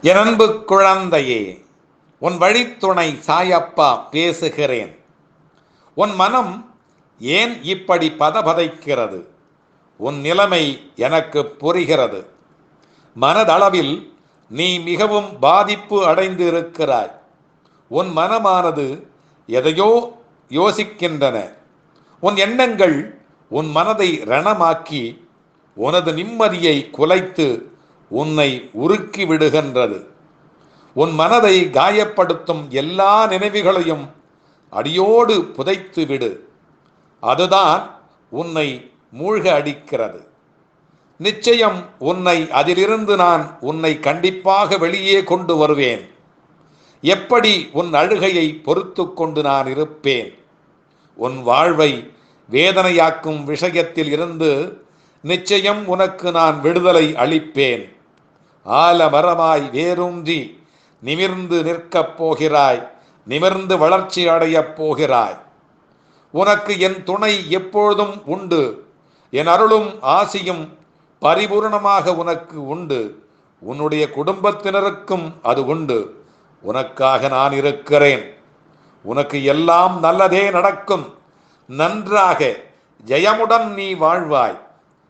என் அன்பு குழந்தையே உன் வழித்துணை சாயப்பா பேசுகிறேன். உன் மனம் ஏன் இப்படி பதபதைக்கிறது? உன் நிலைமை எனக்கு புரிகிறது. மனதளவில் நீ மிகவும் பாதிப்பு அடைந்து இருக்கிறாய் உன் மனமானது எதையோ யோசிக்கின்றன. உன் எண்ணங்கள் உன் மனதை ரணமாக்கி உனது நிம்மதியை குலைத்து உன்னை உருக்கி விடுகின்றது. உன் மனதை காயப்படுத்தும் எல்லா நினைவுகளையும் அடியோடு புதைத்து விடு. அதுதான் உன்னை மூழ்க அடிக்கிறது. நிச்சயம் உன்னை அதிலிருந்து நான் உன்னை கண்டிப்பாக வெளியே கொண்டு வருவேன். எப்படி உன் அழுகையை பொறுத்து கொண்டு நான் இருப்பேன்? உன் வாழ்வை வேதனையாக்கும் விஷயத்தில் இருந்து நிச்சயம் உனக்கு நான் விடுதலை அளிப்பேன். ஆலமரமாய் வேரூன்றி நிமிர்ந்து நிற்கப் போகிறாய் நிமிர்ந்து வளர்ச்சி அடையப் போகிறாய். உனக்கு என் துணை எப்பொழுதும் உண்டு. என் அருளும் ஆசியும் பரிபூர்ணமாக உனக்கு உண்டு. உன்னுடைய குடும்பத்தினருக்கும் அது உண்டு. உனக்காக நான் இருக்கிறேன். உனக்கு எல்லாம் நல்லதே நடக்கும். நன்றாக ஜெயமுடன் நீ வாழ்வாய்.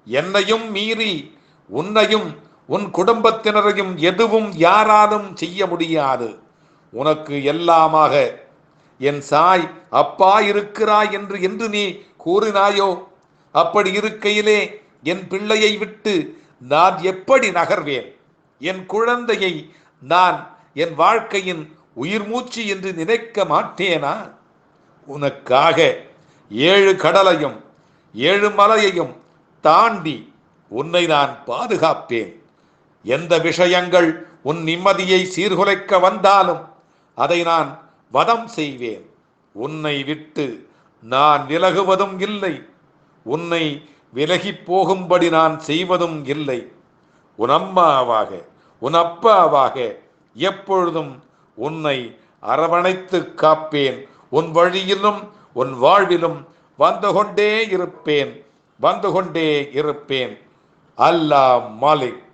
என்னையும் மீறி உன்னையும் உன் குடும்பத்தினரையும் எதுவும் யாராலும் செய்ய முடியாது. உனக்கு எல்லாமாக. என் சாய் அப்பா இருக்கிறாய் என்று என்று நீ கூறினாயோ? அப்படி இருக்கையிலே என் பிள்ளையை விட்டு நான் எப்படி நகர்வேன்? என் குழந்தையை நான் என் வாழ்க்கையின் உயிர் மூச்சு என்று நினைக்க மாட்டேனா? உனக்காக ஏழு கடலையும் ஏழு மலையையும் தாண்டி உன்னை நான் பாதுகாப்பேன். எந்த விஷயங்கள் உன் நிம்மதியை சீர்குலைக்க வந்தாலும் அதை நான் வதம் செய்வேன். உன்னை விட்டு நான் விலகுவதும் இல்லை. உன்னை விலகி போகும்படி நான் செய்வதும் இல்லை. உன் அம்மாவாக உன் அப்பாவாக எப்பொழுதும் உன்னை அரவணைத்து காப்பேன். உன் வழியிலும் உன் வாழ்விலும் வந்து கொண்டே இருப்பேன். வந்து கொண்டே இருப்பேன். அல்லாஹ் மாலிக்.